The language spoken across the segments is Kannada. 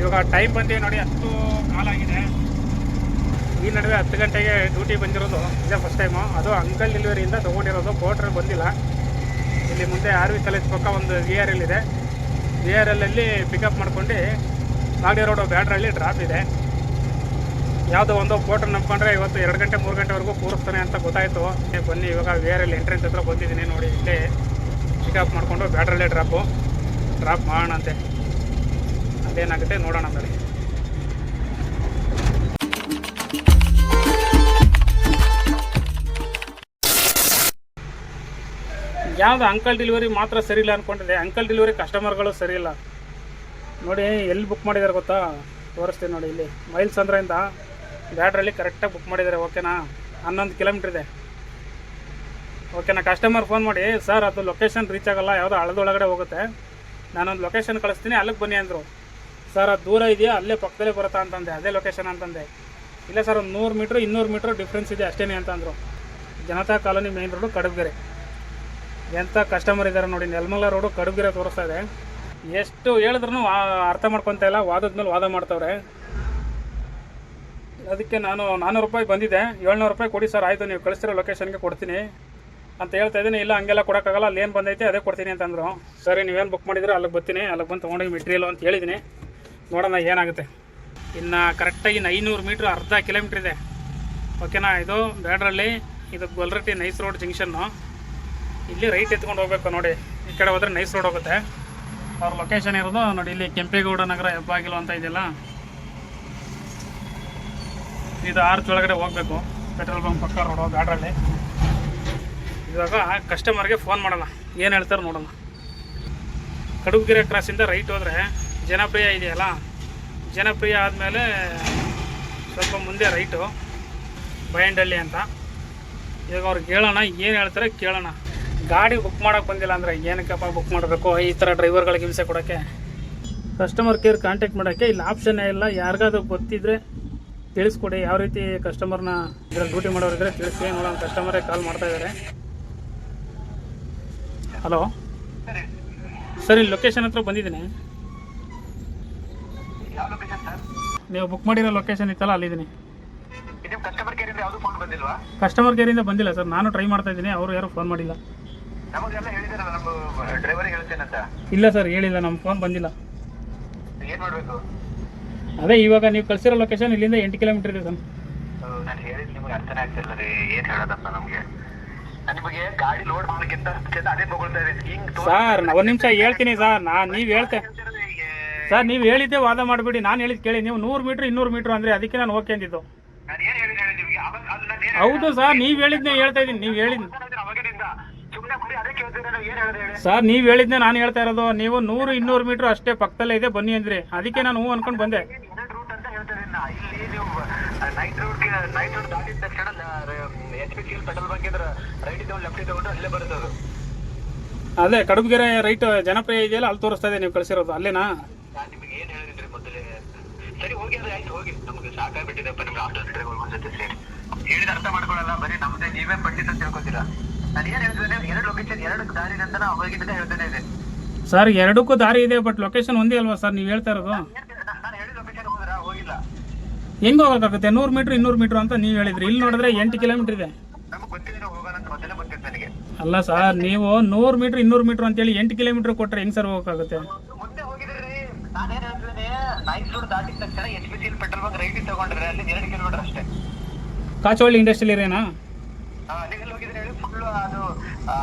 ಇವಾಗ ಟೈಮ್ ಬಂದು ನೋಡಿ, ಹತ್ತು ಕಾಲಾಗಿದೆ ಈ ನಡುವೆ ಹತ್ತು ಗಂಟೆಗೆ ಡ್ಯೂಟಿ ಬಂದಿರೋದು, ಇದೇ ಫಸ್ಟ್ ಟೈಮು ಅದು ಅಂಕಲ್ ಡೆಲಿವರಿಯಿಂದ ತೊಗೊಂಡಿರೋದು ಕೋಟ್ರಲ್ಲಿ ಬಂದಿಲ್ಲ. ಇಲ್ಲಿ ಮುಂದೆ ಆರ್ ವಿ ಕಾಲೇಜ್ ಪಕ್ಕ ಒಂದು ವಿ ಆರ್ ಎಲ್ ಇದೆ. ವಿ ಆರ್ ಎಲ್ಲಲ್ಲಿ ಪಿಕಪ್ ಮಾಡ್ಕೊಂಡು ಬಾಗಡಿ ರೋಡು ಬ್ಯಾಡ್ರಲ್ಲಿ ಡ್ರಾಪ್ ಇದೆ. ಯಾವುದೋ ಒಂದು ಕೋಟ್ರ್ ನಂಬ್ಕೊಂಡ್ರೆ ಇವತ್ತು ಎರಡು ಗಂಟೆ, ಮೂರು ಗಂಟೆವರೆಗೂ ಕೂರಿಸ್ತಾನೆ ಅಂತ ಗೊತ್ತಾಯಿತು. ಬನ್ನಿ, ಇವಾಗ ವಿ ಆರ್ ಎಲ್ ಎಂಟ್ರೆನ್ಸ್ ಹತ್ರ ಬಂದಿದ್ದೀನಿ ನೋಡಿ, ಇಲ್ಲೇ ಪಿಕಪ್ ಮಾಡಿಕೊಂಡು ಬ್ಯಾಡ್ರಲ್ಲೇ ಡ್ರಾಪು ಡ್ರಾಪ್ ಮಾಡೋಣಂತೆ. ಅದೇನಾಗುತ್ತೆ ನೋಡೋಣ ಬರೀ ಯಾವುದು ಅಂಕಲ್ ಡೆಲಿವರಿ ಮಾತ್ರ ಸರಿ ಇಲ್ಲ ಅಂದ್ಕೊಂಡಿದೆ ಅಂಕಲ್ ಡೆಲಿವರಿ ಕಸ್ಟಮರ್ಗಳು ಸರಿ ಇಲ್ಲ. ನೋಡಿ, ಎಲ್ಲಿ ಬುಕ್ ಮಾಡಿದ್ದಾರೆ ಗೊತ್ತಾ? ತೋರಿಸ್ತೀನಿ ನೋಡಿ ಇಲ್ಲಿ. ಮೈಲ್ಸ್ ಅಂದ್ರಿಂದ ಬ್ಯಾಟ್ರಲ್ಲಿ ಕರೆಕ್ಟಾಗಿ ಬುಕ್ ಮಾಡಿದ್ದಾರೆ ಓಕೆನಾ ಹನ್ನೊಂದು ಕಿಲೋಮೀಟ್ರ್ ಇದೆ. ಓಕೆನಾ ಕಸ್ಟಮರ್ ಫೋನ್ ಮಾಡಿ ಸರ್ ಅದು ಲೊಕೇಶನ್ ರೀಚ್ ಆಗೋಲ್ಲ, ಯಾವುದೋ ಹಳದೊಳಗಡೆ ಹೋಗುತ್ತೆ. ನಾನೊಂದು ಲೊಕೇಶನ್ ಕಳಿಸ್ತೀನಿ, ಅಲ್ಲಿಗೆ ಬನ್ನಿ ಅಂದರು. ಸರ್, ಅದು ದೂರ ಇದೆಯಾ? ಅಲ್ಲೇ ಪಕ್ಕದಲ್ಲೇ ಬರುತ್ತಾ ಅಂತಂದೆ. ಅದೇ ಲೊಕೇಶನ್ ಅಂತಂದೆ. ಇಲ್ಲ ಸರ್, ಒಂದು ನೂರು ಮೀಟ್ರ್ ಇನ್ನೂರು ಮೀಟ್ರ್ ಡಿಫ್ರೆನ್ಸ್ ಇದೆ ಅಷ್ಟೇ ಅಂತಂದರು Janata colony main road Kadabagere. ಎಂಥ ಕಸ್ಟಮರ್ ಇದ್ದಾರೆ ನೋಡಿ ನೆಲ್ಮಲ್ಲ ರೋಡು ಕಡುಗಿರ ತೋರಿಸ್ತಾ ಇದೆ. ಎಷ್ಟು ಹೇಳಿದ್ರು ಅರ್ಥ ಮಾಡ್ಕೊತ ಇಲ್ಲ. ವಾದದ ಮೇಲೆ ವಾದ ಮಾಡ್ತವ್ರೆ. ಅದಕ್ಕೆ ನಾನು ನಾನ್ನೂರು ರೂಪಾಯಿ ಬಂದಿದೆ ಏಳ್ನೂರು ರೂಪಾಯಿ ಕೊಡಿ ಸರ್, ಆಯಿತು, ನೀವು ಕಳಿಸ್ತಿರೋ ಲೊಕೇಶನ್ಗೆ ಕೊಡ್ತೀನಿ. ಅಂತ ಹೇಳ್ತಾ ಇದ್ದೀನಿ. ಇಲ್ಲ, ಹಂಗೆಲ್ಲ ಕೊಡೋಕ್ಕಾಗಲ್ಲ. ಅಲ್ಲಿ ಏನು ಬಂದೈತೆ ಅದೇ ಕೊಡ್ತೀನಿ ಅಂತಂದರು ಸರಿ, ನೀವೇನು ಬುಕ್ ಮಾಡಿದ್ರೆ, ಅಲ್ಲಿಗೆ ಬರ್ತೀನಿ. ಅಲ್ಲಿಗೆ ಬಂದು ತೊಗೊಂಡೋಗಿ ಮೆಟೀರಿಯಲ್ ಅಂತ ಹೇಳಿದ್ದೀನಿ. ನೋಡೋಣ ಏನಾಗುತ್ತೆ. ಇನ್ನು ಕರೆಕ್ಟಾಗಿ ಐನೂರು ಮೀಟ್ರ್ ಅರ್ಧ ಕಿಲೋಮೀಟ್ರ್ ಇದೆ. ಓಕೆನಾ, ಇದು ಬ್ಯಾಡ್ರಲ್ಲಿ ಇದು ಗೊಲ್ರಟ್ಟಿ ನೈಸ್ ರೋಡ್ ಜಂಕ್ಷನ್ನು ಇಲ್ಲಿ ರೈಟ್ ಎತ್ಕೊಂಡು ಹೋಗ್ಬೇಕು ನೋಡಿ. ಈ ಕಡೆ ಹೋದರೆ ನೈಸ್ ರೋಡ್ ಹೋಗುತ್ತೆ. ಅವ್ರ ಲೊಕೇಶನ್ ಇರೋದು ನೋಡಿ, ಇಲ್ಲಿ ಕೆಂಪೇಗೌಡ ನಗರ, ಹೆಬ್ಬಾಗಿಲು ಅಂತ ಇದೆಯಲ್ಲ. ಇದು ಆರ್ಚ್ ಒಳಗಡೆ ಹೋಗ್ಬೇಕು. ಪೆಟ್ರೋಲ್ ಬಂಕ್ ಪಕ್ಕ ರೋಡು ಬ್ಯಾಡ್ರಲ್ಲಿ ಇವಾಗ ಕಸ್ಟಮರ್ಗೆ ಫೋನ್ ಮಾಡೋಣ ಏನು ಹೇಳ್ತಾರೆ ನೋಡೋಣ. ಕಡುಬುಗೆರೆ ಕ್ರಾಸಿಂದ ರೈಟ್ ಹೋದರೆ ಜನಪ್ರಿಯ ಇದೆಯಲ್ಲ? ಜನಪ್ರಿಯ ಆದಮೇಲೆ ಸ್ವಲ್ಪ ಮುಂದೆ ರೈಟು ಬಯಂಡಳ್ಳಿ ಅಂತ. ಇವಾಗ ಅವ್ರಿಗೆ ಹೇಳೋಣ ಏನು ಹೇಳ್ತಾರೆ ಕೇಳೋಣ. ಗಾಡಿ ಬುಕ್ ಮಾಡೋಕ್ಕೆ ಬಂದಿಲ್ಲ ಅಂದರೆ ಏನಕ್ಕಪ್ಪ ಬುಕ್ ಮಾಡಬೇಕು? ಈ ಥರ ಡ್ರೈವರ್ಗಳಿಗೆ ಹಿಂಸೆ ಕೊಡೋಕ್ಕೆ. ಕಸ್ಟಮರ್ ಕೇರ್ ಕಾಂಟ್ಯಾಕ್ಟ್ ಮಾಡೋಕ್ಕೆ ಇಲ್ಲಿ ಆಪ್ಷನ್ ಇಲ್ಲ. ಯಾರಿಗಾದ್ರೂ ಗೊತ್ತಿದ್ರೆ ತಿಳಿಸ್ಕೊಡಿ. ಯಾವ ರೀತಿ ಕಸ್ಟಮರ್ನ ಇದ್ರಲ್ಲಿ ಡ್ಯೂಟಿ ಮಾಡೋರಿದ್ರೆ ತಿಳಿಸಿ ನೋಡೋಣ ಕಸ್ಟಮರೇ ಕಾಲ್ ಮಾಡ್ತಾ ಇದ್ದಾರೆ ಹಲೋ ಸರ್. ಇಲ್ಲಿ ಲೊಕೇಶನ್ ಹತ್ರ ಬಂದಿದ್ದೀನಿ ಯಾವ ಲೊಕೇಶನ್ ಸರ್ ನೀವು ಬುಕ್ ಮಾಡಿರೋ ಲೊಕೇಶನ್ ಇತ್ತಲ್ಲ ಅಲ್ಲಿದ್ದೀನಿ. ಇದು ಕಸ್ಟಮರ್ ಕೇರ್ ಇಂದ ಯಾವುದು ಫೋನ್ ಬಂದಿಲ್ವಾ? ಕಸ್ಟಮರ್ ಕೇರಿಂದ ಬಂದಿಲ್ಲ ಸರ್ ನಾನು ಟ್ರೈ ಮಾಡ್ತಾ ಇದ್ದೀನಿ ಅವರು ಯಾರು ಫೋನ್ ಮಾಡಿಲ್ಲ. ನಮಗೆಲ್ಲ ಹೇಳಿದಾರಲ್ಲ ನಮ್ಮ ಡ್ರೈವರಿಗೆ ಹೇಳ್ತೇನಂತ ಇಲ್ಲ ಸರ್ ಹೇಳಿಲ್ಲ ನಮ್ಮ ಫೋನ್ ಬಂದಿಲ್ಲ. ಏನು ಮಾಡಬೇಕು? ಅದೇ ಇವಾಗ ನೀವು ಕಳಿಸಿರೋ ಲೊಕೇಶನ್ ಇಲ್ಲಿಂದ ಎಂಟು ಕಿಲೋಮೀಟರ್ ಇದೆ ಸರ್. ನಾನು ಹೇಳಿದ್ ನಿಮಗೆ ಅರ್ಥನೇ ಆಗ್ತಿಲ್ಲ ರೀ ಏನ್ ಹೇಳೋದಪ್ಪ ನಮ್ಗೆ. ನಿಮಗೆ ಗಾಡಿ ಲೋಡ್ ಮಾಡೋಕ್ಕಿಂತ ಮುಂಚೆ ಅದೇ ತಗೊಳ್ತಾ ಇದ್ದೀನಿ. ಹಿಂಗ್ ಸರ್ ಒಂದು ನಿಮಿಷ ಹೇಳ್ತೀನಿ ಸರ್ ನಾನು ನೀವು ಹೇಳ್ತೆ ಸರ್ ನೀವು ಹೇಳಿದ್ದೆ ವಾದ ಮಾಡಬೇಡಿ. ನಾನು ಹೇಳಿದ್ ಕೇಳಿ. ನೀವು ನೂರು ಮೀಟರ್ ಇನ್ನೂರು ಮೀಟ್ರ್ ಅಂದ್ರೆ ಅದಕ್ಕೆ ನಾನು ಓಕೆ ಅಂದಿದ್ದು. ನಾನು ಏನ್ ಹೇಳಿದೆ ಹೇಳಿ ನಿಮ್ಗೆ? ಅವಾಗ ಅದು ನಾನು ಏನ್ ಹೌದು ಸರ್ ನೀವು ಹೇಳಿದ್ನೆ ಹೇಳ್ತಾ ಇದ್ದೀನಿ. ನೀವು ಹೇಳಿದ್ ಹೇಳಿದ್ರೆ ಅವಾಗಿನಿಂದ ಸುಮ್ಮನೆ ಬರೀ ಅದೇ ಕೇಳ್ತೀನಿ ನಾನು ಏನ್ ಹೇಳಿದೆ ಹೇಳಿ? ಸರ್ ನೀವು ಹೇಳಿದ್ನೆ ನಾನು ಹೇಳ್ತಾ ಇರೋದು. ನೀವು ನೂರು ಇನ್ನೂರು ಮೀಟ್ರ್ ಅಷ್ಟೇ ಪಕ್ಕದಲ್ಲೇ ಇದೆ ಬನ್ನಿ ಅಂದ್ರಿ. ಅದಕ್ಕೆ ನಾನು ಹ್ಞೂ ಅನ್ಕೊಂಡು ಬಂದೆ. ಎರಡು ರೂಟ್ ಅಂತ ಹೇಳ್ತಾ ಇದ್ದೀನಿ ನಾ. ಇಲ್ಲಿ ನೀವು ನೈಟ್ ರೋಡ್ ನೈಟ್ ರೋಡ್ ದಾಟಿದ ತಕ್ಷಣ H P C L petrol bunk ಇದ್ರೆ ರೈಟ್ ಇದ್ದವ್ ಲೆಫ್ಟ್ ತಗೊಂಡು ಅಲ್ಲೇ ಬರುತ್ತೆ ಅದು. ಅದೇ ಕಡುಬಗೆರೆ ರೈಟ್ ಜನಪ್ರಿಯ ಇದೆಯಲ್ಲ ಅಲ್ಲಿ ತೋರಿಸ್ತಾ ಇದೆ ನೀವು ಕಳಿಸಿರೋದು. ಅಲ್ಲೇನಾ ನಾನು ನಿಮಗೆ ಏನ್ ಹೇಳಿದ್ರಿ ಮೊದಲೇ ಸರಿ ಹೋಗಿ ಅಂದ್ರೆ ಆಯ್ತು ಹೋಗಿ. ನಮಗೆ ಸಾಕಾಗ್ಬಿಟ್ಟಿದೆಪ್ಪ ನಿಮ್ಗೆ ಆಟೋ ಡ್ರೈವರ್ ಜೊತೆ ಸೇರಿ. ಹೇಳಿದ ಅರ್ಥ ಮಾಡ್ಕೊಳಲ್ಲ ಬರೀ ನಮ್ದೇ ನೀವೇ ಪಂಡಿತ ಅಂತ ತಿಳ್ಕೊತೀರಾ? ನಾನು ಏನ್ ಹೇಳ್ತೇನೆ ಎರಡು ಲೊಕೇಶನ್ ಎರಡು ದಾರಿ ಅಂತ ನಾವು ಅವಾಗಿಂದ ಹೇಳ್ತಾನೆ ಇದೆ ಸರ್ ಎರಡಕ್ಕೂ ದಾರಿ ಇದೆ ಬಟ್ ಲೊಕೇಶನ್ ಒಂದೇ ಅಲ್ವಾ ಸರ್ ನೀವು ಹೇಳ್ತಾ ಇರೋದು? ನಾನು ಹೇಳಿದ ಲೊಕೇಶನ್ ಹೋದ್ರ ಹೋಗಿಲ್ಲ. ಹೆಂಗೆ ಹೋಗೋಕ್ಕಾಗುತ್ತೆ ನೂರು ಮೀಟರ್ ಇನ್ನೂರು ಮೀಟರ್ ಅಂತ ನೀವು ಹೇಳಿದ್ರಿ. ಇಲ್ಲಿ ನೋಡಿದ್ರೆ ಎಂಟು ಕಿಲೋಮೀಟರ್ ಇದೆ. ನಮಗೆ ಗೊತ್ತಿಲ್ಲ ನಾವು ಹೋಗೋಣ ಅಂತ ಮೊದಲೇ ಗೊತ್ತಿತ್ತು ನನಗೆ. ಅಲ್ಲ ಸರ್ ನೀವು ನೂರು ಮೀಟರ್ ಇನ್ನೂರು ಮೀಟ್ರ್ ಅಂತೇಳಿ ಎಂಟು ಕಿಲೋಮೀಟರ್ ಕೊಟ್ಟರೆ ಹೆಂಗ್ ಸರ್ ಹೋಗೋಕ್ಕಾಗುತ್ತೆ ಮುಂದೆ ಹೋಗಿದ್ರಿ ನಾನು ಏನ್ ಹೇಳ್ತಿದ್ದೇನೆ night H P petrol bunk ತಗೊಂಡ್ರೆ ಅಲ್ಲಿ ಎರಡು ಕಿಲೋಮೀಟರ್ ಅಷ್ಟೇ. ಕಾಚೋಳ್ಳಿ ಇಂಡಸ್ಟ್ರಿಯಲ್ ಏರಿಯಾನಾ? ಆ, ನೀವು ಎಲ್ಲಿ ಹೋಗಿದ್ರೆ ಹೇಳಿ? ಫುಲ್ ಅದು ಆ,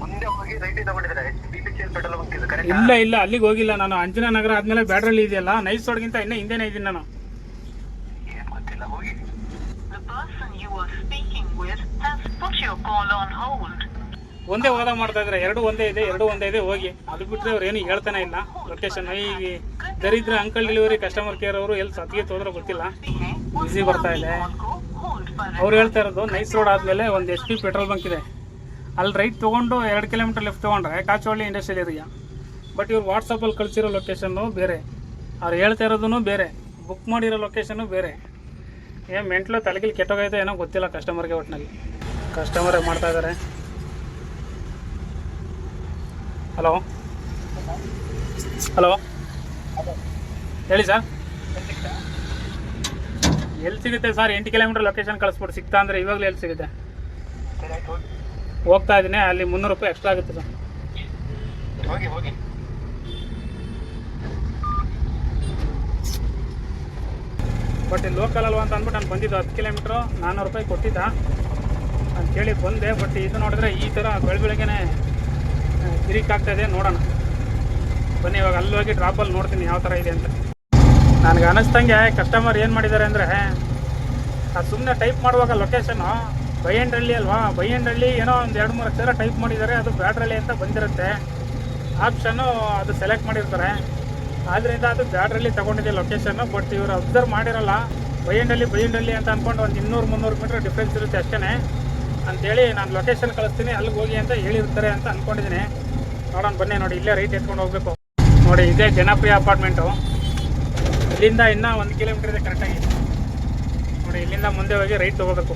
ಮುಂದೆ ಹೋಗಿ right ತಗೊಂಡಿದ್ರೆ B P C L petrol bunk ಇದು ಕರೆಕ್ಟ್ ಇಲ್ಲ ಇಲ್ಲ ಅಲ್ಲಿಗೆ ಹೋಗಿಲ್ಲ ನಾನು. ಅಂಜನಾ ನಗರ ಆದ್ಮೇಲೆ ಬ್ಯಾಡ್ರಲ್ಲಿ ಇದೆಯಲ್ಲ? ನೈಸ್ ರೋಡ್ಗಿಂತ ಇನ್ನೂ ಹಿಂದೆನೇ ಇದ್ದೀನಿ ನಾನು. ಏನ್ ಗೊತ್ತಿಲ್ಲ ಹೋಗಿ. The person you are speaking with has put your call on hold. ಒಂದೇ ಹೋದ ಮಾಡ್ತಾ ಇದ್ರೆ ಎರಡು ಒಂದೇ ಇದೆ ಎರಡು ಒಂದೇ ಇದೆ. ಹೋಗಿ. ಅದು ಬಿಟ್ಟರೆ ಅವ್ರು ಏನು ಹೇಳ್ತಾನೆ ಇಲ್ಲ. ಲೊಕೇಶನ್ ಈ ದರಿದ್ರ ಅಂಕಲ್ ಡೆಲಿವರಿ ಕಸ್ಟಮರ್ ಕೇರ್ ಅವರು ಎಲ್ಲಿ ಸತ್ತಿಗೆ ಹೋದ್ರೆ ಗೊತ್ತಿಲ್ಲ. ಬಿಸಿ ಬರ್ತಾ ಇದೆ. ಅವ್ರು ಹೇಳ್ತಾ ಇರೋದು ನೈಸ್ ರೋಡ್ ಆದಮೇಲೆ ಒಂದು ಎಚ್ ಪಿ ಪೆಟ್ರೋಲ್ ಬಂಕ್ ಇದೆ. ಅಲ್ಲಿ ರೈಟ್ ತೊಗೊಂಡು ಎರಡು ಕಿಲೋಮೀಟರ್ ಲೆಫ್ಟ್ ತೊಗೊಂಡ್ರೆ ಕಾಚೋಳ್ಳಿ ಇಂಡಸ್ಟ್ರಿಯಲ್ ಏರಿಯಾ ಬಟ್ ಇವ್ರು ವಾಟ್ಸಪ್ಪಲ್ಲಿ ಕಳಿಸಿರೋ ಲೊಕೇಶನ್ನು ಬೇರೆ. ಅವ್ರು ಹೇಳ್ತಾ ಇರೋದೂ ಬೇರೆ. ಬುಕ್ ಮಾಡಿರೋ ಲೊಕೇಶನ್ನು ಬೇರೆ. ಏನು ಮೆಂಟ್ಲು ತಲೆಗಿಲ್ ಕೆಟ್ಟೋಗೈತೆ ಏನೋ ಗೊತ್ತಿಲ್ಲ ಕಸ್ಟಮರ್ಗೆ ಒಟ್ಟಿನಲ್ಲಿ ಕಸ್ಟಮರೇ ಮಾಡ್ತಾ ಇದ್ದಾರೆ ಹಲೋ ಹಲೋ ಹೇಳಿ ಸರ್. ಎಲ್ಲಿ ಸಿಗುತ್ತೆ ಸರ್? ಎಂಟು ಕಿಲೋಮೀಟರ್ ಲೊಕೇಶನ್ ಕಳಿಸ್ಬಿಟ್ಟು ಸಿಗ್ತಾ ಅಂದರೆ ಇವಾಗಲೇ ಎಲ್ಲಿ ಸಿಗುತ್ತೆ? ಹೋಗ್ತಾ ಇದ್ದೀನಿ ಅಲ್ಲಿ ಮುನ್ನೂರು ರೂಪಾಯಿ ಎಕ್ಸ್ಟ್ರಾ ಆಗುತ್ತೆ ಸರ್. ಹೋಗಿ ಹೋಗಿ. ಬಟ್ ಇಲ್ಲಿ ಲೋಕಲ್ ಅಲ್ವಾ ಅಂತ ಅಂದ್ಬಿಟ್ಟು ನಾನು ಬಂದಿದ್ದು ಹತ್ತು ಕಿಲೋಮೀಟ್ರು ನಾನ್ನೂರು ರೂಪಾಯಿ ಕೊಟ್ಟಿದ್ದ. ಅಂತ ಕೇಳಿ ಬಂದೆ ಬಟ್ ಇದು ನೋಡಿದ್ರೆ ಈ ಥರ ಬೆಳ ಬೆಳಗ್ಗೆನೆ ಇದೆ ನೋಡೋಣ. ಬನ್ನಿ, ಇವಾಗ ಅಲ್ಲಿ ಹೋಗಿ ಡ್ರಾಪಲ್ಲಿ ನೋಡ್ತೀನಿ ಯಾವ ಥರ ಇದೆ ಅಂತ. ನನಗೆ ಅನಿಸ್ತಂಗೆ ಕಸ್ಟಮರ್ ಏನು ಮಾಡಿದ್ದಾರೆ ಅಂದರೆ ಆ ಸುಮ್ಮನೆ ಟೈಪ್ ಮಾಡುವಾಗ ಲೊಕೇಶನ್ ಬೈಯಂಡ್ರಳ್ಳಿ ಅಲ್ವಾ? ಬೈಯಂಡ್ರಳ್ಳಿ ಏನೋ ಒಂದು ಎರಡು ಮೂರು ಅಕ್ಷರ ಟೈಪ್ ಮಾಡಿದ್ದಾರೆ ಅದು ಬ್ಯಾಡ್ರಳ್ಳಿ ಅಂತ ಬಂದಿರುತ್ತೆ. ಆಪ್ಷನ್ನು ಅದು ಸೆಲೆಕ್ಟ್ ಮಾಡಿರ್ತಾರೆ. ಆದ್ದರಿಂದ ಅದು ಬ್ಯಾಡ್ರಲ್ಲಿ ತಗೊಂಡಿದೆ ಲೊಕೇಶನ್ನು ಬಟ್ ಇವರು ಅಬ್ಸರ್ವ್ ಮಾಡಿರಲ್ಲ. ಬೈಯಂಡಲ್ಲಿ ಬೈಯಂಡಲ್ಲಿ ಅಂತ ಅಂದ್ಕೊಂಡು ಒಂದು ಇನ್ನೂರು, ಮುನ್ನೂರು ಮೀಟ್ರ್ ಡಿಫ್ರೆನ್ಸ್ ಇರುತ್ತೆ ಅಷ್ಟೇ ಅಂತೇಳಿ ನಾನು ಲೊಕೇಶನ್ ಕಳಿಸ್ತೀನಿ, ಅಲ್ಲಿಗೆ ಹೋಗಿ ಅಂತ ಹೇಳಿರ್ತಾರೆ ಅಂತ ಅಂದ್ಕೊಂಡಿದ್ದೀನಿ ನೋಡೋಣ, ಬನ್ನಿ ನೋಡಿ, ಇಲ್ಲೇ ರೈಟ್ ಎತ್ಕೊಂಡು ಹೋಗ್ಬೇಕು. ನೋಡಿ, ಇದೇ ಜನಪ್ರಿಯ ಅಪಾರ್ಟ್ಮೆಂಟು ಇಲ್ಲಿಂದ ಇನ್ನೂ ಒಂದು ಕಿಲೋಮೀಟರ್ ಇದೆ ಕರೆಕ್ಟಾಗಿ ನೋಡಿ, ಇಲ್ಲಿಂದ ಮುಂದೆ ಹೋಗಿ ರೈಟ್ ತೊಗೋಬೇಕು.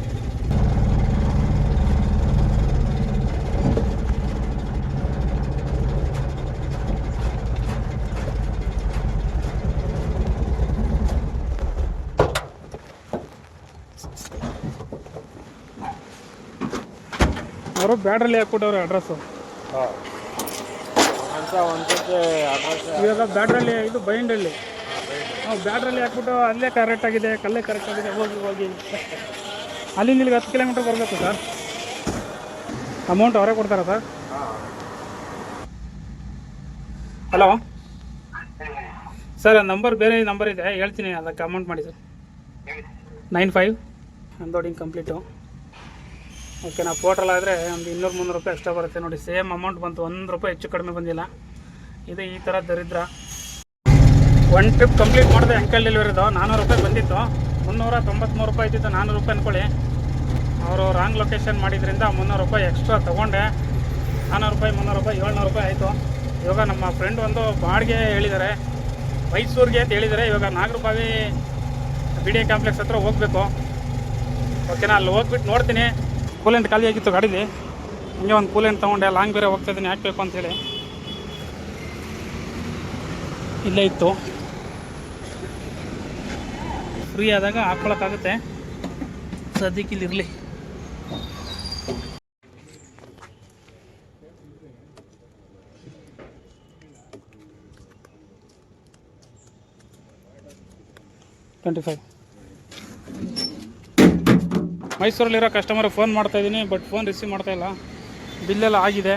ಅವರು ಬ್ಯಾಡ್ರಲ್ಲಿ ಹಾಕ್ಬಿಟ್ಟವ್ರೆ ಅಡ್ರೆಸ್ಸು ಇವಾಗ ಬ್ಯಾಟ್ರಲ್ಲಿ ಇದು ಬೈಂಡಲ್ಲಿ. ನಾವು ಬ್ಯಾಟ್ರಲ್ಲಿ ಹಾಕ್ಬಿಟ್ಟು ಅಲ್ಲೇ ಕರೆಕ್ಟ್ ಆಗಿದೆ ಕಲ್ಲೇ ಕರೆಕ್ಟ್ ಆಗಿದೆ ಹೋಗಿ ಹೋಗಿ. ಅಲ್ಲಿಂದ ಇಲ್ಲಿಗೆ ಹತ್ತು ಕಿಲೋಮೀಟ್ರ್ ಬರಬೇಕು ಸರ್. ಅಮೌಂಟ್ ಅವರೇ ಕೊಡ್ತಾರಾ ಸರ್? ಹಲೋ ಸರ್ ನಂಬರ್ ಬೇರೆ ನಂಬರ್ ಇದೆ ಹೇಳ್ತೀನಿ ಅದಕ್ಕೆ ಅಮೌಂಟ್ ಮಾಡಿ sir. Nine five unloading complete okay, ನಾವು ಆದರೆ ಒಂದು ಇನ್ನೂರು ಮುನ್ನೂರು ರೂಪಾಯಿ ಎಕ್ಸ್ಟ್ರಾ ಬರುತ್ತೆ. ನೋಡಿ ಸೇಮ್ ಅಮೌಂಟ್ ಬಂತು. ಒಂದು ರೂಪಾಯಿ ಹೆಚ್ಚು ಕಡಿಮೆ ಬಂದಿಲ್ಲ. ಇದು ಈ ಥರ ದರಿದ್ರ. ಒನ್ ಟ್ರಿಪ್ ಕಂಪ್ಲೀಟ್ ಮಾಡಿದೆ ಅಂಕಲ್ ಡೆಲಿವರಿದು ನಾನ್ನೂರು ರೂಪಾಯಿ ಬಂದಿತ್ತು. ಮುನ್ನೂರ ತೊಂಬತ್ತ್ಮೂರು ರೂಪಾಯಿ ಇದ್ದಿತ್ತು ನಾನ್ನೂರು ರೂಪಾಯಿ ಅಂದ್ಕೊಳ್ಳಿ ಅವರು ರಾಂಗ್ ಲೊಕೇಶನ್ ಮಾಡಿದ್ರಿಂದ ಮುನ್ನೂರು ರೂಪಾಯಿ ಎಕ್ಸ್ಟ್ರಾ ತೊಗೊಂಡೆ. ನಾನ್ನೂರು ರೂಪಾಯಿ, ಮುನ್ನೂರು ರೂಪಾಯಿ, ಏಳ್ನೂರು ರೂಪಾಯಿ ಆಯಿತು. ಇವಾಗ ನಮ್ಮ ಫ್ರೆಂಡ್ ಒಂದು ಬಾಡಿಗೆ ಹೇಳಿದ್ದಾರೆ. ಮೈಸೂರಿಗೆ ಅಂತ ಹೇಳಿದ್ದಾರೆ. ಇವಾಗ ನಾಗರಬಾವಿ ಬಿ ಡಿ ಕಾಂಪ್ಲೆಕ್ಸ್ ಹತ್ರ ಹೋಗಬೇಕು. ಓಕೆನಾ ಅಲ್ಲಿ ಹೋಗ್ಬಿಟ್ಟು ನೋಡ್ತೀನಿ. ಕೂಲೆಂಟ್ ಖಾಲಿ ಆಗಿತ್ತು ಗಾಡೀಲಿ. ಹಂಗೆ ಒಂದು ಕೂಲೆಂಟ್ ತೊಗೊಂಡೆ, ಲಾಂಗ್ ಬೇರೆ ಹೋಗ್ತಾ ಇದ್ದೀನಿ, ಹಾಕ್ಬೇಕು ಅಂತೇಳಿ ಇಲ್ಲೇ ಇತ್ತು. ಫ್ರೀ ಆದಾಗ ಹಾಕ್ಕೊಳಕ್ಕಾಗುತ್ತೆ ಸದ್ಯಕ್ಕೆ ಇಲ್ಲಿ ಇರಲಿ. ಟ್ವೆಂಟಿ ಫೈವ್ ಮೈಸೂರಲ್ಲಿರೋ ಕಸ್ಟಮರ್ ಫೋನ್ ಮಾಡ್ತಾಯಿದ್ದೀನಿ ಬಟ್ ಫೋನ್ ರಿಸೀವ್ ಮಾಡ್ತಾ ಇಲ್ಲ. ಬಿಲ್ಲೆಲ್ಲ ಆಗಿದೆ.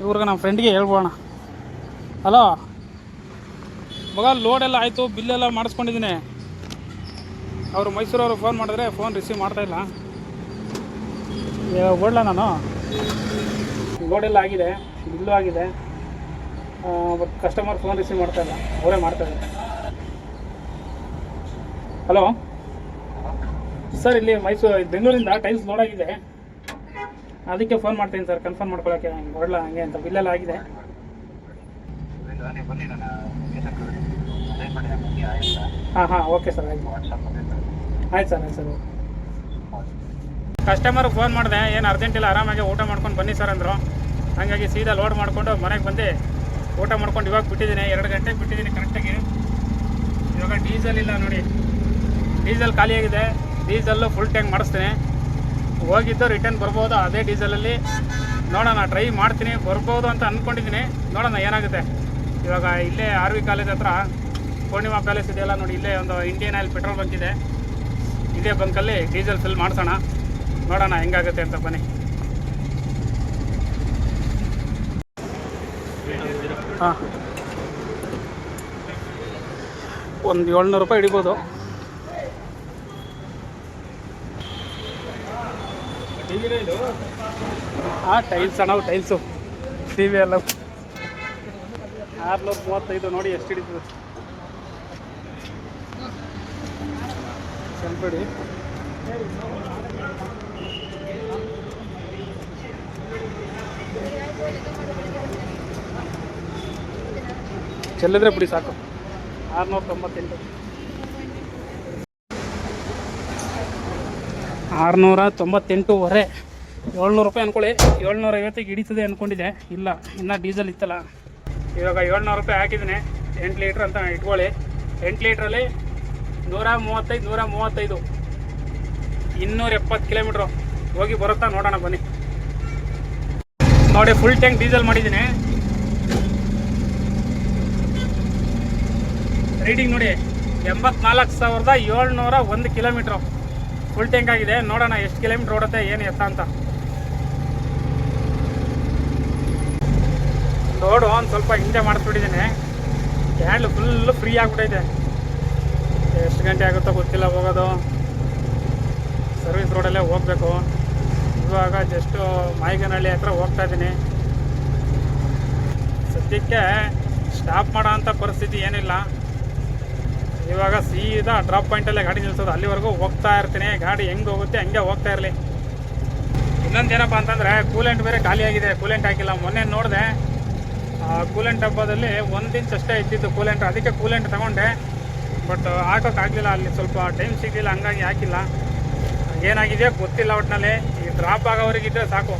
ಇವ್ರಿಗೆ ನಮ್ಮ ಫ್ರೆಂಡ್ಗೆ ಹೇಳ್ಬೋಣ. ಹಲೋ ಮಗ ಲೋಡೆಲ್ಲ ಆಯಿತು ಬಿಲ್ಲೆಲ್ಲ ಮಾಡಿಸ್ಕೊಂಡಿದ್ದೀನಿ ಅವರು ಮೈಸೂರವರು ಫೋನ್ ಮಾಡಿದ್ರೆ ಫೋನ್ ರಿಸೀವ್ ಮಾಡ್ತಾ ಇಲ್ಲ. ಇವಾಗ ಓಡ್ಲಾ ನಾನು? ಲೋಡೆಲ್ಲ ಆಗಿದೆ ಬಿಲ್ಲು ಆಗಿದೆ. ಬಟ್ ಕಸ್ಟಮರ್ ಫೋನ್ ರಿಸೀವ್ ಮಾಡ್ತಾಯಿಲ್ಲ ಅವರೇ ಮಾಡ್ತಾ ಇಲ್ಲ ಹಲೋ ಸರ್, ಇಲ್ಲಿ ಮೈಸೂರು ಬೆಂಗಳೂರಿಂದ ಟೈಲ್ಸ್ ಲೋಡ್ ಆಗಿದೆ. ಅದಕ್ಕೆ ಫೋನ್ ಮಾಡ್ತೀನಿ ಸರ್ ಕನ್ಫರ್ಮ್ ಮಾಡ್ಕೊಳಕ್ಕೆ ಹೊರಡಲ್ಲ ಹಂಗೆ ಅಂತ ಬಿಲ್ಲೆಲ್ಲ ಆಗಿದೆ. ಹಾಂ ಹಾಂ ಓಕೆ ಸರ್ ಆಯ್ತು. ಆಯ್ತು ಸರ್ ಆಯ್ತು ಸರ್ ಕಸ್ಟಮರ್ ಫೋನ್ ಮಾಡಿದೆ, ಏನು ಅರ್ಜೆಂಟ್ ಇಲ್ಲ, ಆರಾಮಾಗಿ ಊಟ ಮಾಡ್ಕೊಂಡು ಬನ್ನಿ ಸರ್ ಅಂದರು. ಹಾಗಾಗಿ ಸೀದಾ ಲೋಡ್ ಮಾಡಿಕೊಂಡು ಮನೆಗೆ ಬಂದು. ಊಟ ಮಾಡ್ಕೊಂಡು ಇವಾಗ ಬಿಟ್ಟಿದ್ದೀನಿ, ಎರಡು ಗಂಟೆಗೆ ಬಿಟ್ಟಿದ್ದೀನಿ ಕರೆಕ್ಟಾಗಿ ಇವಾಗ ಡೀಸೆಲ್ ಇಲ್ಲ ನೋಡಿ. ಡೀಸೆಲ್ ಖಾಲಿಯಾಗಿದೆ ಡೀಸೆಲ್ಲು ಫುಲ್ ಟ್ಯಾಂಕ್ ಮಾಡಿಸ್ತೀನಿ. ಹೋಗಿದ್ದು ರಿಟರ್ನ್ ಬರ್ಬೋದು, ಅದೇ ಡೀಸೆಲಲ್ಲಿ. ನೋಡೋಣ ಟ್ರೈ ಮಾಡ್ತೀನಿ, ಬರ್ಬೋದು ಅಂತ ಅಂದ್ಕೊಂಡಿದ್ದೀನಿ ನೋಡೋಣ, ಏನಾಗುತ್ತೆ. ಇವಾಗ ಇಲ್ಲೇ ಆರ್ ವಿ ಕಾಲೇಜ್ ಹತ್ರ, ಪೂರ್ಣಿಮಾ ಕಾಲೇಜ್ ಇದೆಯಲ್ಲ ನೋಡಿ, ಇಲ್ಲೇ ಒಂದು ಇಂಡಿಯನ್ ಆಯಿಲ್ ಪೆಟ್ರೋಲ್ ಬಂಕ್ ಇದೆ. ಇದೇ ಬಂಕಲ್ಲಿ ಡೀಸೆಲ್ ಫಿಲ್ ಮಾಡಿಸೋಣ. ನೋಡೋಣ, ಹೆಂಗಾಗುತ್ತೆ ಅಂತ ಬನ್ನಿ. ಹಾಂ. ಒಂದು ಏಳ್ನೂರು ರೂಪಾಯಿ ಹಿಡಿಬೋದು. ಹಾಂ ಟೈಲ್ಸ್ ಅಣ್ಣ ಟೈಲ್ಸು ಟಿ ವಿ ಎಲ್ಲ. ಆರ್ನೂರ ಮೂವತ್ತೈದು ನೋಡಿ ಎಷ್ಟು ಹಿಡಿತದೆ. ಹಿಡಿ. ಚೆಲ್ಲಿದ್ರೆ ಬಿಡಿ ಸಾಕು. ಆರುನೂರ ತೊಂಬತ್ತೆಂಟು ಆರುನೂರ ತೊಂಬತ್ತೆಂಟೂವರೆ. ಏಳ್ನೂರು ರೂಪಾಯಿ ಅಂದ್ಕೊಳ್ಳಿ ಏಳ್ನೂರ ಐವತ್ತಿಗೆ ಹಿಡಿತದೆ ಅಂದ್ಕೊಂಡಿದ್ದೆ ಇಲ್ಲ, ಇನ್ನೂ ಡೀಸೆಲ್ ಇತ್ತಲ್ಲ. ಇವಾಗ ಏಳ್ನೂರು ರೂಪಾಯಿ ಹಾಕಿದ್ದೀನಿ. ಎಂಟು ಲೀಟ್ರ್ ಅಂತ ಇಟ್ಕೊಳ್ಳಿ. ಎಂಟು ಲೀಟ್ರಲ್ಲಿ ನೂರ ಮೂವತ್ತೈದು ನೂರ ಮೂವತ್ತೈದು. ಇನ್ನೂರ ಎಪ್ಪತ್ತು ಕಿಲೋಮೀಟ್ರು. ಹೋಗಿ ಬರುತ್ತಾ ನೋಡೋಣ, ಬನ್ನಿ. ನೋಡಿ ಫುಲ್ ಟ್ಯಾಂಕ್ ಡೀಸೆಲ್ ಮಾಡಿದ್ದೀನಿ. ರೀಡಿಂಗ್ ನೋಡಿ, ಎಂಬತ್ನಾಲ್ಕು ಸಾವಿರದ ಏಳ್ನೂರ ಒಂದು ಕಿಲೋಮೀಟ್ರು. ಫುಲ್ ಟ್ಯಾಂಕ್ ಆಗಿದೆ. ನೋಡೋಣ ಎಷ್ಟು ಕಿಲೋಮೀಟ್ರ್ ಓಡುತ್ತೆ, ಏನು ಎತ್ತ ಅಂತ. ನೋಡು, ಒಂದು ಸ್ವಲ್ಪ ಹಿಂದೆ ಮಾಡಿಸ್ಬಿಟ್ಟಿದ್ದೀನಿ ಹ್ಯಾಂಡ್ಲ್ ಫುಲ್ಲು ಫ್ರೀ ಆಗಿಬಿಟ್ಟೈತೆ. ಎಷ್ಟು ಗಂಟೆ ಆಗುತ್ತೋ ಗೊತ್ತಿಲ್ಲ ಹೋಗೋದು. ಸರ್ವಿಸ್ ರೋಡಲ್ಲೇ ಹೋಗಬೇಕು. ಇವಾಗ ಜಸ್ಟು ಮಾಯಿಗನಹಳ್ಳಿ ಹತ್ರ ಹೋಗ್ತಾ ಇದ್ದೀನಿ ಸದ್ಯಕ್ಕೆ ಸ್ಟಾಪ್ ಮಾಡೋ ಅಂಥ ಪರಿಸ್ಥಿತಿ ಏನಿಲ್ಲ. ಇವಾಗ ಸೀದಾ ಡ್ರಾಪ್ ಪಾಯಿಂಟಲ್ಲೇ ಗಾಡಿ ನಿಲ್ಸೋದು. ಅಲ್ಲಿವರೆಗೂ ಹೋಗ್ತಾ ಇರ್ತೀನಿ. ಗಾಡಿ ಹೆಂಗೆ ಹೋಗುತ್ತೆ, ಹಂಗೆ ಹೋಗ್ತಾ ಇರಲಿ. ಇನ್ನೊಂದೇನಪ್ಪ ಅಂತಂದರೆ ಕೂಲೆಂಟ್ ಬೇರೆ ಖಾಲಿಯಾಗಿದೆ ಕೂಲೆಂಟ್ ಹಾಕಿಲ್ಲ. ಮೊನ್ನೆ ನೋಡಿದೆ ಕೂಲೆಂಟ್ ಹಬ್ಬದಲ್ಲಿ ಒಂದು ಇಂಚ್ ಅಷ್ಟೇ ಇದ್ದಿದ್ದು ಕೂಲೆಂಟ್ ಅದಕ್ಕೆ ಕೂಲೆಂಟ್ ತಗೊಂಡೆ. ಬಟ್ ಹಾಕೋಕ್ಕಾಗಲಿಲ್ಲ ಅಲ್ಲಿ ಸ್ವಲ್ಪ ಟೈಮ್ ಸಿಗಲಿಲ್ಲ. ಹಂಗಾಗಿ ಹಾಕಿಲ್ಲ. ಏನಾಗಿದೆಯೋ ಗೊತ್ತಿಲ್ಲ ಒಟ್ಟಿನಲ್ಲಿ ಈ ಡ್ರಾಪ್ ಆಗೋವರೆಗಿದ್ರೆ ಸಾಕು.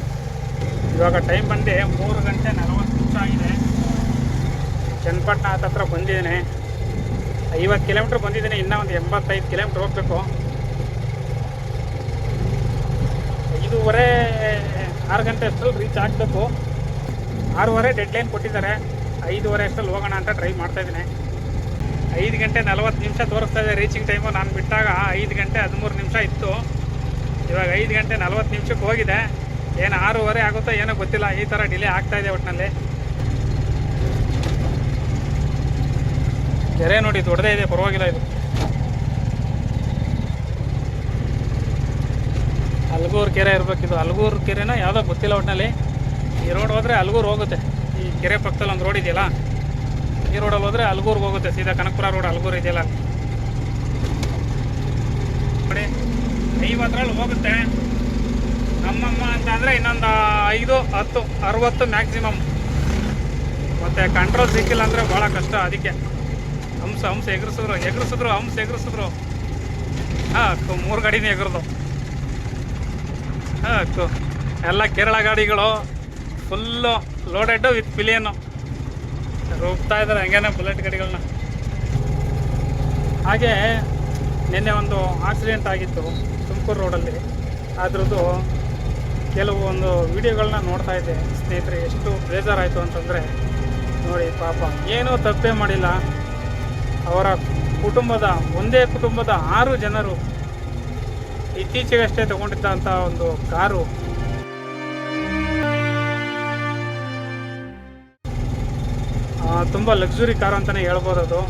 ಇವಾಗ ಟೈಮ್ ಬಂದು ಮೂರು ಗಂಟೆ ನಲವತ್ತು ನಿಮಿಷ ಆಗಿದೆ. ಚನ್ನಪಟ್ಟಣ ಹತ್ತತ್ರ ಬಂದಿದ್ದೀನಿ. ಐವತ್ತು ಕಿಲೋಮೀಟ್ರ್ ಬಂದಿದ್ದೀನಿ, ಇನ್ನೂ ಒಂದು ಎಂಬತ್ತೈದು ಕಿಲೋಮೀಟ್ರ್ ಹೋಗಬೇಕು. ಐದೂವರೆ ಆರು ಗಂಟೆ ಅಷ್ಟರಲ್ಲಿ ರೀಚ್ ಆಗಬೇಕು. ಆರೂವರೆ ಡೆಡ್ ಲೈನ್ ಕೊಟ್ಟಿದ್ದಾರೆ. ಐದೂವರೆ ಅಷ್ಟರಲ್ಲಿ ಹೋಗೋಣ ಅಂತ ಟ್ರೈ ಮಾಡ್ತಾ ಇದ್ದೀನಿ. ಐದು ಗಂಟೆ ನಲವತ್ತು ನಿಮಿಷ ತೋರಿಸ್ತಾ ಇದೆ ರೀಚಿಂಗ್ ಟೈಮು ನಾನು ಬಿಟ್ಟಾಗ ಐದು ಗಂಟೆ ಹದಿಮೂರು ನಿಮಿಷ ಇತ್ತು. ಇವಾಗ ಐದು ಗಂಟೆ ನಲವತ್ತು ನಿಮಿಷಕ್ಕೆ ಹೋಗಿದೆ. ಏನು ಆರೂವರೆ ಆಗುತ್ತೋ ಏನೋ ಗೊತ್ತಿಲ್ಲ. ಈ ಥರ ಡಿಲೇ ಆಗ್ತಾಯಿದೆ ಒಟ್ಟಿನಲ್ಲಿ ಕೆರೆ ನೋಡಿ ದೊಡ್ಡದೇ ಇದೆ, ಪರವಾಗಿಲ್ಲ ಇದು. ಅಲ್ಗೂರು ಕೆರೆ ಇರಬೇಕಿದು ಅಲ್ಗೂರು ಕೆರೆನ ಯಾವುದೋ ಗೊತ್ತಿಲ್ಲ ಒಟ್ಟಿನಲ್ಲಿ ಈ ರೋಡ್ ಹೋದ್ರೆ ಅಲ್ಗೂರು ಹೋಗುತ್ತೆ. ಈ ಕೆರೆ ಪಕ್ಕದಲ್ಲಿ ಒಂದು ರೋಡ್ ಇದೆಯಲ್ಲ, ಈ ರೋಡಲ್ಲಿ ಹೋದ್ರೆ ಅಲ್ಗೂರ್ಗೆ ಹೋಗುತ್ತೆ. ಸೀದಾ ಕನಕಪುರ ರೋಡ್ ಅಲ್ಗೂರು ಇದೆಯಲ್ಲ. ನೋಡಿ, ಐವತ್ತರಲ್ಲಿ ಹೋಗುತ್ತೆ. ನಮ್ಮಮ್ಮ ಅಂತ ಅಂದರೆ ಇನ್ನೊಂದು ಐದು, ಹತ್ತು, ಅರವತ್ತು ಮ್ಯಾಕ್ಸಿಮಮ್ ಮತ್ತು ಕಂಟ್ರೋಲ್ ಸಿಕ್ಕಿಲ್ಲ ಅಂದರೆ ಭಾಳ ಕಷ್ಟ ಅದಕ್ಕೆ. ಹಂಸ ಹಂಸ ಎಗರಿಸಿದ್ರು ಎಗರಿಸಿದ್ರು, ಹಂಸ ಎಗರಿಸಿದ್ರು. ಹಾಂ ಮೂರು ಗಾಡಿನೇ ಎಗರ್ದು. ಹಾಂ ಎಲ್ಲ ಕೇರಳ ಗಾಡಿಗಳು ಫುಲ್ಲು ಲೋಡೆಡ್ಡು ವಿತ್ ಪಿಲಿಯನ್ನು ರೂಪ್ತಾ ಇದ್ದಾರೆ ಹಂಗೇನೆ ಬುಲೆಟ್ ಗಾಡಿಗಳನ್ನ ಹಾಗೆ ನಿನ್ನೆ ಒಂದು ಆಕ್ಸಿಡೆಂಟ್ ಆಗಿತ್ತು ತುಮಕೂರು ರೋಡಲ್ಲಿ ಅದ್ರದ್ದು ಕೆಲವು ಒಂದು ವಿಡಿಯೋಗಳನ್ನ ನೋಡ್ತಾ ಇದ್ದೆ ಸ್ನೇಹಿತರೆ, ಎಷ್ಟು ಬೇಜಾರಾಯಿತು ಅಂತಂದರೆ, ನೋಡಿ ಪಾಪ, ಏನೂ ತಪ್ಪೇ ಮಾಡಿಲ್ಲ. ಅವರ ಕುಟುಂಬದ, ಒಂದೇ ಕುಟುಂಬದ ಆರು ಜನರು ಇತ್ತೀಚೆಗಷ್ಟೇ ತಗೊಂಡಿದ್ದಂಥ ಒಂದು ಕಾರು. ತುಂಬ ಲಕ್ಸುರಿ ಕಾರು ಅಂತಲೇ ಹೇಳ್ಬೋದು ಅದು.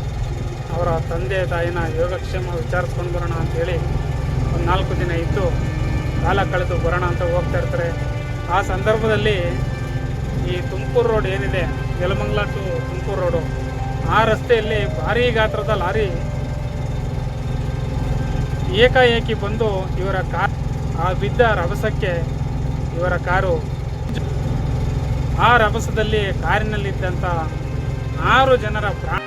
ಅವರ ತಂದೆ, ತಾಯಿನ ಯೋಗಕ್ಷೇಮ ವಿಚಾರಿಸ್ಕೊಂಡು ಬರೋಣ ಅಂತೇಳಿ ಒಂದು ನಾಲ್ಕು ದಿನ ಇದ್ದು ಕಾಲ ಕಳೆದು ಬರೋಣ ಅಂತ ಹೋಗ್ತಾ ಇರ್ತಾರೆ. ಆ ಸಂದರ್ಭದಲ್ಲಿ ಈ ತುಮಕೂರು ರೋಡ್ ಏನಿದೆ ಯಲಮಂಗ್ಲಾ ಟು ತುಮಕೂರು ರೋಡು ಆ ರಸ್ತೆಯಲ್ಲಿ ಭಾರೀ ಗಾತ್ರದ ಲಾರಿ ಏಕಾಏಕಿ ಬಂದು ಇವರ ಕಾರ್ ಆ ಬಿದ್ದ ರಭಸಕ್ಕೆ ಇವರ ಕಾರು. ಆ ರಭಸದಲ್ಲಿ ಕಾರಿನಲ್ಲಿದ್ದಂಥ ಆರು ಜನರ ಪ್ರಾಣ.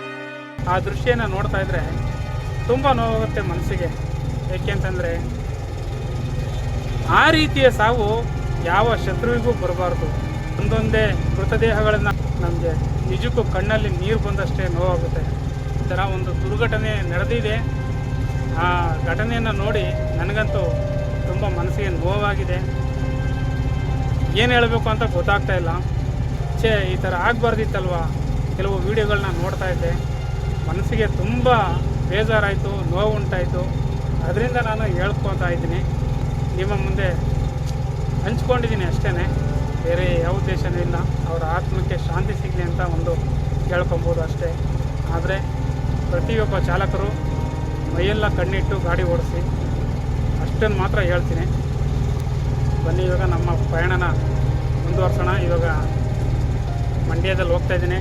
ಆ ದೃಶ್ಯನ ನೋಡ್ತಾ ಇದ್ರೆ ತುಂಬ ನೋವಾಗುತ್ತೆ ಮನಸ್ಸಿಗೆ. ಏಕೆಂತಂದರೆ ಆ ರೀತಿಯ ಸಾವು ಯಾವ ಶತ್ರುವಿಗೂ ಬರಬಾರ್ದು. ಒಂದೊಂದೇ ಮೃತದೇಹಗಳನ್ನು ನಮಗೆ ನಿಜಕ್ಕೂ ಕಣ್ಣಲ್ಲಿ ನೀರು ಬಂದಷ್ಟೇ ನೋವಾಗುತ್ತೆ. ಈ ಥರ ಒಂದು ದುರ್ಘಟನೆ ನಡೆದಿದೆ. ಆ ಘಟನೆಯನ್ನು ನೋಡಿ ನನಗಂತೂ ತುಂಬ ಮನಸ್ಸಿಗೆ ನೋವಾಗಿದೆ. ಏನು ಹೇಳಬೇಕು ಅಂತ ಗೊತ್ತಾಗ್ತಾ ಇಲ್ಲ. ಛೇ, ಈ ಥರ ಆಗಬಾರ್ದಿತ್ತಲ್ವಾ? ಕೆಲವು ವೀಡಿಯೋಗಳನ್ನ ನೋಡ್ತಾ ಇದ್ದೆ. ಮನಸ್ಸಿಗೆ ತುಂಬ ಬೇಜಾರಾಯಿತು, ನೋವು ಉಂಟಾಯಿತು. ಅದರಿಂದ ನಾನು ಹೇಳ್ಕೊತಾ ಇದ್ದೀನಿ. ನಿಮ್ಮ ಮುಂದೆ ಹಂಚ್ಕೊಂಡಿದ್ದೀನಿ ಅಷ್ಟೇ ಬೇರೆ ಯಾವ ಉದ್ದೇಶನೂ ಇಲ್ಲ. ಅವರ ಆತ್ಮಕ್ಕೆ ಶಾಂತಿ ಸಿಗಲಿ ಅಂತ ಒಂದು ಕೇಳ್ಕೊಬೋದು ಅಷ್ಟೇ. ಆದರೆ ಪ್ರತಿಯೊಬ್ಬ ಚಾಲಕರು ಮೈಯೆಲ್ಲ ಕಣ್ಣಿಟ್ಟು ಗಾಡಿ ಓಡಿಸಿ ಅಷ್ಟನ್ನು ಮಾತ್ರ ಹೇಳ್ತೀನಿ. ಬನ್ನಿ, ಇವಾಗ ನಮ್ಮ ಪಯಣನ ಮುಂದುವರ್ಸೋಣ. ಇವಾಗ ಮಂಡ್ಯದಲ್ಲಿ ಹೋಗ್ತಾ ಇದ್ದೀನಿ.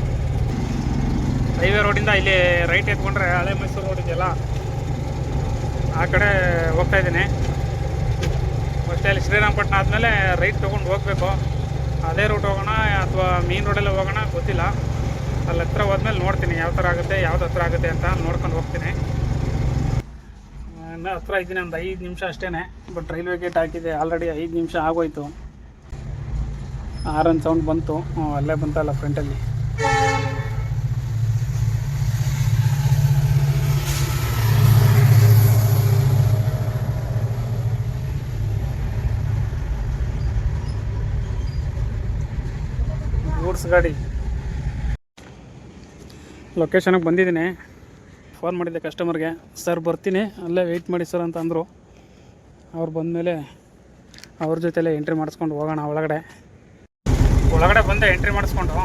ಹೈವೇ ರೋಡಿಂದ ಇಲ್ಲಿ ರೈಟ್ ಎತ್ಕೊಂಡ್ರೆ ಹಳೆ ಮೈಸೂರು ರೋಡ್ ಇದೆಯಲ್ಲ, ಆ ಕಡೆ ಹೋಗ್ತಾ ಇದ್ದೀನಿ. ಮತ್ತೆ ಅಲ್ಲಿ ಶ್ರೀರಂಗಪಟ್ಟಣ ಆದಮೇಲೆ ರೈಟ್ ತೊಗೊಂಡು ಹೋಗಬೇಕು. ಅದೇ ರೂಟ್ ಹೋಗೋಣ ಅಥವಾ ಮೀನ್ ರೋಡಲ್ಲೇ ಹೋಗೋಣ ಗೊತ್ತಿಲ್ಲ. ಅಲ್ಲಿ ಹತ್ರ ಹೋದ್ಮೇಲೆ ನೋಡ್ತೀನಿ ಯಾವ ಥರ ಆಗುತ್ತೆ, ಯಾವ್ದು ಹತ್ರ ಆಗುತ್ತೆ ಅಂತ ನೋಡ್ಕೊಂಡು ಹೋಗ್ತೀನಿ. ಇನ್ನೂ ಹತ್ರ ಇದ್ದೀನಿ ಒಂದು ಐದು ನಿಮಿಷ ಅಷ್ಟೇ ಬಟ್ ರೈಲ್ವೆ ಗೇಟ್ ಹಾಕಿದೆ ಆಲ್ರೆಡಿ ಐದು ನಿಮಿಷ ಆಗೋಯ್ತು. ಆರನ್ ಸೌಂಡ್ ಬಂತು ಅಲ್ಲೇ ಬಂತಲ್ಲ ಫ್ರಂಟಲ್ಲಿ ಗಾಡಿ. ಲೊಕೇಶನಿಗೆ ಬಂದಿದ್ದೀನಿ. ಫೋನ್ ಮಾಡಿದ್ದೆ ಕಸ್ಟಮರ್ಗೆ ಸರ್, ಬರ್ತೀನಿ. ಅಲ್ಲೇ ವೆಯ್ಟ್ ಮಾಡಿ ಸರ್ ಅಂತ ಅಂದರು. ಅವ್ರು ಬಂದಮೇಲೆ ಅವ್ರ ಜೊತೆಲೇ ಎಂಟ್ರಿ ಮಾಡಿಸ್ಕೊಂಡು ಹೋಗೋಣ ಒಳಗಡೆ. ಒಳಗಡೆ ಬಂದೆ ಎಂಟ್ರಿ ಮಾಡಿಸ್ಕೊಂಡು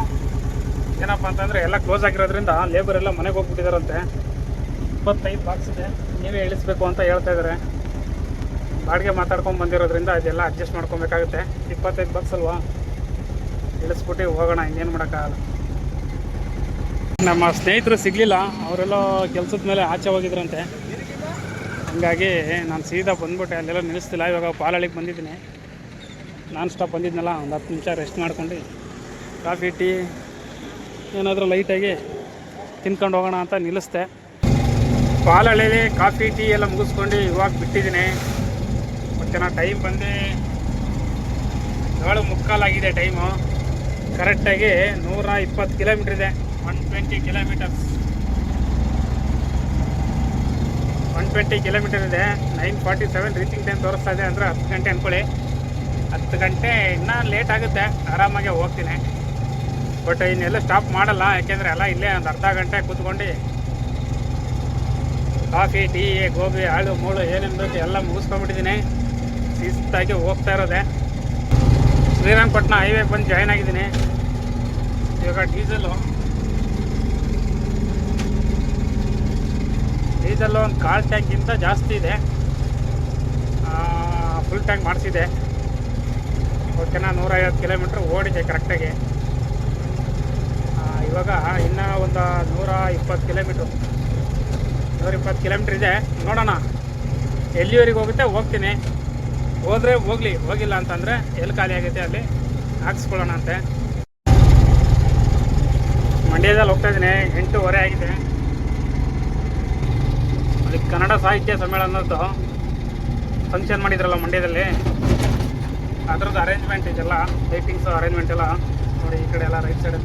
ಏನಪ್ಪ ಅಂತಂದರೆ ಎಲ್ಲ ಕ್ಲೋಸ್ ಆಗಿರೋದ್ರಿಂದ ಲೇಬರ್ ಎಲ್ಲ ಮನೆಗೆ ಹೋಗ್ಬಿಟ್ಟಿದಾರಂತೆ. ಇಪ್ಪತ್ತೈದು ಬಾಕ್ಸ್ ಇದೆ. ನೀವೇ ಇಳಿಸ್ಬೇಕು ಅಂತ ಹೇಳ್ತಾ ಇದ್ದಾರೆ ಬಾಡಿಗೆ ಮಾತಾಡ್ಕೊಂಡು ಬಂದಿರೋದ್ರಿಂದ ಅದೆಲ್ಲ ಅಡ್ಜಸ್ಟ್ ಮಾಡ್ಕೊಬೇಕಾಗುತ್ತೆ. ಇಪ್ಪತ್ತೈದು ಬಾಕ್ಸ್ ಅಲ್ವಾ? ಇಳಿಸ್ಬಿಟ್ಟು ಹೋಗೋಣ, ಇನ್ನೇನು ಮಾಡೋಕ್ಕಾಗಲ್ಲ. ನಮ್ಮ ಸ್ನೇಹಿತರು ಸಿಗಲಿಲ್ಲ, ಅವರೆಲ್ಲ ಕೆಲಸದ ಮೇಲೆ ಆಚೆ ಹೋಗಿದ್ರಂತೆ. ಹಂಗಾಗಿ ನಾನು ಸೀದಾ ಬಂದ್ಬಿಟ್ಟೆ, ಅಲ್ಲೆಲ್ಲ ನಿಲ್ಲಿಸ್ತಿಲ್ಲ, ಇವಾಗ ಪಾಲಳಿಗೆ ಬಂದಿದ್ದೀನಿ. ನಾನ್ ಸ್ಟಾಪ್ ಬಂದಿದ್ನಲ್ಲ, ಒಂದು ಹತ್ತು ನಿಮಿಷ ರೆಸ್ಟ್ ಮಾಡ್ಕೊಂಡು, ಕಾಫಿ, ಟೀ, ಏನಾದರೂ ಲೈಟಾಗಿ ತಿನ್ಕೊಂಡು ಹೋಗೋಣ ಅಂತ ನಿಲ್ಲಿಸ್ದೆ. ಪಾಲಳ್ಳಿಲಿ ಕಾಫಿ, ಟೀ ಎಲ್ಲ ಮುಗಿಸ್ಕೊಂಡು ಇವಾಗ ಬಿಟ್ಟಿದ್ದೀನಿ. ಮತ್ತು ನಾನು ಟೈಮ್ ಬಂದು ಏಳು ಮುಕ್ಕಾಲಾಗಿದೆ ಟೈಮು ಕರೆಕ್ಟಾಗಿ ನೂರ ಇಪ್ಪತ್ತು ಕಿಲೋಮೀಟ್ರ್ ಇದೆ. One twenty kilometres one twenty kilometre ಇದೆ. Nine forty seven reaching time ತೋರಿಸ್ತಾ ಇದೆ ಅಂದರೆ ಹತ್ತು ಗಂಟೆ ಅಂದ್ಕೊಳ್ಳಿ. ಹತ್ತು ಗಂಟೆ ಇನ್ನೂ ಲೇಟ್ ಆಗುತ್ತೆ. ಆರಾಮಾಗೆ ಹೋಗ್ತೀನಿ. ಬಟ್ ಇನ್ನೆಲ್ಲ ಸ್ಟಾಪ್ ಮಾಡಲ್ಲ. ಯಾಕೆಂದರೆ ಎಲ್ಲ ಇಲ್ಲೇ ಒಂದು ಅರ್ಧ ಗಂಟೆ ಕೂತ್ಕೊಂಡು ಕಾಫಿ, ಟೀ, ಗೋಬಿ ಹಾಳು ಮೂಳು ಏನೇನು ಬೇಕು ಎಲ್ಲ ಮುಗಿಸ್ಕೊಂಡ್ಬಿಟ್ಟಿದ್ದೀನಿ. ಶಿಸ್ತಾಗಿ ಹೋಗ್ತಾ ಇರೋದೆ. ಶ್ರೀರಂಗಪಟ್ಟಣ ಹೈವೇ ಬಂದು ಜಾಯ್ನ್ ಆಗಿದ್ದೀನಿ. ಇವಾಗ ಡೀಸೆಲ್ಲು ಡೀಸೆಲ್ಲು ಒಂದು ಕಾಲ್ ಟ್ಯಾಂಕ್ಗಿಂತ ಜಾಸ್ತಿ ಇದೆ. ಫುಲ್ ಟ್ಯಾಂಕ್ ಮಾಡಿಸಿದೆ. ಓಕೆನಾ ನೂರೈವತ್ತು ಕಿಲೋಮೀಟ್ರ್ ಓಡಿದೆ ಕರೆಕ್ಟಾಗಿ ಇವಾಗ ಇನ್ನೂ ಒಂದು ನೂರ ಇಪ್ಪತ್ತು ಕಿಲೋಮೀಟ್ರು ನೂರ ಇಪ್ಪತ್ತು ಕಿಲೋಮೀಟ್ರ್ ಇದೆ. ನೋಡೋಣ. ಎಲ್ಲಿವರೆಗೆ ಹೋಗುತ್ತೆ? ಹೋಗ್ತೀನಿ. ಹೋದರೆ ಹೋಗ್ಲಿ, ಹೋಗಿಲ್ಲ ಅಂತಂದರೆ ಎಲ್ಲಿ ಖಾಲಿ ಆಗುತ್ತೆ ಅಲ್ಲಿ, ಹಾಕ್ಸ್ಕೊಳ್ಳೋಣ ಅಂತೆ. ಮಂಡ್ಯದಲ್ಲಿ ಹೋಗ್ತಾ ಇದ್ದೀನಿ ಎಂಟೂವರೆ ಆಗಿದೆ. ಅಲ್ಲಿ ಕನ್ನಡ ಸಾಹಿತ್ಯ ಸಮ್ಮೇಳನದ್ದು ಫಂಕ್ಷನ್ ಮಾಡಿದ್ರಲ್ಲ ಮಂಡ್ಯದಲ್ಲಿ. ಅದ್ರದ್ದು ಅರೇಂಜ್ಮೆಂಟ್ ಇದೆಲ್ಲ ಲೈಟಿಂಗ್ಸು ಅರೇಂಜ್ಮೆಂಟ್ ಎಲ್ಲ ನೋಡಿ ಈ ಕಡೆ ಎಲ್ಲ ರೈಟ್ ಸೈಡ್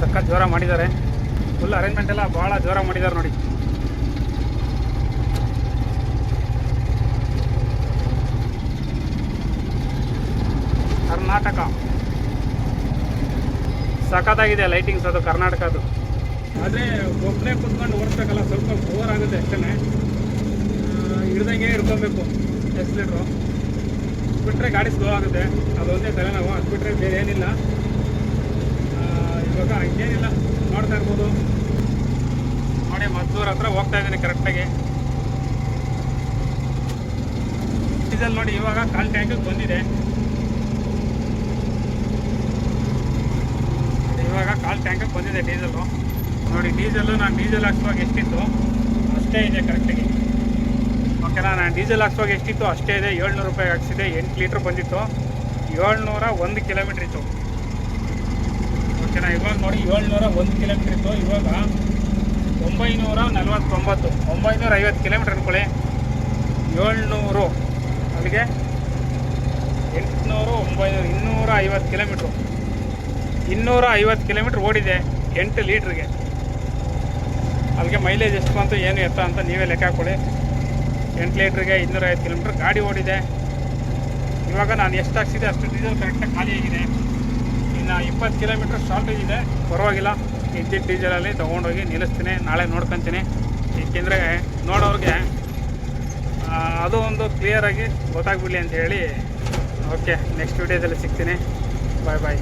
ಸಖತ್ ಜೋರ ಮಾಡಿದ್ದಾರೆ. ಫುಲ್ ಅರೇಂಜ್ಮೆಂಟ್ ಎಲ್ಲ ಭಾಳ ಜೋರ ಮಾಡಿದ್ದಾರೆ ನೋಡಿ. ಕರ್ನಾಟಕ. ಸಖತ್ತಾಗಿದೆ ಲೈಟಿಂಗ್ಸ್ ಅದು ಕರ್ನಾಟಕದ್ದು. ಆದರೆ ಒಬ್ಬನೇ ಕುತ್ಕೊಂಡು ಓಡಿಸ್ಬೇಕಲ್ಲ ಸ್ವಲ್ಪ ಬೋರ್ ಆಗುತ್ತೆ ಅಷ್ಟೇ ಹಿಡ್ದಂಗೆ ಇಟ್ಕೋಬೇಕು ಎಕ್ಸ್ಲೇಟ್ರು ಬಿಟ್ಟರೆ ಗಾಡಿ ಸ್ಲೋ ಆಗುತ್ತೆ. ಅದೊಂದೇ ತಲೆನೋವು ಅದು ಬಿಟ್ಟರೆ ಬೇರೆ ಏನಿಲ್ಲ. ಇವಾಗ ಹಂಗೇನಿಲ್ಲ. ನೋಡ್ತಾ ಇರ್ಬೋದು. ನೋಡಿ, ಮದ್ದೂರ್ ಹತ್ರ ಹೋಗ್ತಾ ಇದ್ದೀನಿ ಕರೆಕ್ಟಾಗಿ ಡೀಸೆಲ್ ನೋಡಿ, ಇವಾಗ ಕಾಲ್ ಟ್ಯಾಂಕಿಗೆ ಬಂದಿದೆ. ಇವಾಗ ಕಾಲ್ ಟ್ಯಾಂಕಿಗೆ ಬಂದಿದೆ ಡೀಸೆಲ್ಲು ನೋಡಿ ಡೀಸೆಲ್ಲು ನಾನು ಡೀಸೆಲ್ ಹಾಕ್ಸುವಾಗ ಎಷ್ಟಿತ್ತು? ಅಷ್ಟೇ ಇದೆ ಕರೆಕ್ಟಾಗಿ ಓಕೆನಾ ನಾನು ಡೀಸೆಲ್ ಹಾಕ್ಸುವಾಗ ಎಷ್ಟಿತ್ತು? ಅಷ್ಟೇ ಇದೆ. ಏಳ್ನೂರು ರೂಪಾಯಿ ಹಾಕ್ಸಿದೆ ಎಂಟು ಲೀಟ್ರ್ ಬಂದಿತ್ತು. ಏಳ್ನೂರ ಒಂದು ಕಿಲೋಮೀಟ್ರ್ ಇತ್ತು. ಓಕೆನಾ ಇವಾಗ ನೋಡಿ, ಏಳ್ನೂರ ಒಂದು ಕಿಲೋಮೀಟ್ರ್ ಇತ್ತು. ಇವಾಗ ಒಂಬೈನೂರ ನಲ್ವತ್ತೊಂಬತ್ತು. ಒಂಬೈನೂರ ಐವತ್ತು ಕಿಲೋಮೀಟ್ರ್ ಅನ್ಕೊಳ್ಳಿ. ಏಳ್ನೂರು. ಅಲ್ಲಿಗೆ ಎಂಟುನೂರು ಒಂಬೈನೂರು, ಇನ್ನೂರ ಐವತ್ತು ಕಿಲೋಮೀಟ್ರು ಇನ್ನೂರ ಐವತ್ತು ಕಿಲೋಮೀಟ್ರ್ ಓಡಿದೆ ಎಂಟು ಲೀಟ್ರಿಗೆ. ಅದಕ್ಕೆ ಮೈಲೇಜ್ ಎಷ್ಟು ಬಂತು, ಏನು ಎತ್ತ ಅಂತ ನೀವೇ ಲೆಕ್ಕ ಹಾಕೊಳ್ಳಿ. ಎಂಟು ಲೀಟ್ರಿಗೆ ಇನ್ನೂರ ಐವತ್ತು ಕಿಲೋಮೀಟ್ರ್ ಗಾಡಿ ಓಡಿದೆ. ಇವಾಗ ನಾನು ಎಷ್ಟು ಹಾಕ್ಸಿದೆ ಅಷ್ಟು ಡೀಸೆಲ್ ಕರೆಕ್ಟಾಗಿ ಖಾಲಿಯಾಗಿದೆ ಇನ್ನು ಇಪ್ಪತ್ತು ಕಿಲೋಮೀಟ್ರ್ ಶಾರ್ಟೇಜ್ ಇದೆ. ಪರವಾಗಿಲ್ಲ ಇದ್ದಿದ್ದ ಡೀಸೆಲಲ್ಲಿ ತೊಗೊಂಡೋಗಿ ನಿಲ್ಲಿಸ್ತೀನಿ, ನಾಳೆ ನೋಡ್ಕೊತೀನಿ. ಏಕೆಂದರೆ ನೋಡೋರಿಗೆ ಅದು ಒಂದು ಕ್ಲಿಯರಾಗಿ ಗೊತ್ತಾಗ್ಬಿಡಲಿ ಅಂತ ಹೇಳಿ. ಓಕೆ ನೆಕ್ಸ್ಟ್ ವೀಡಿಯೋದಲ್ಲಿ ಸಿಗ್ತೀನಿ. ಬಾಯ್ ಬಾಯ್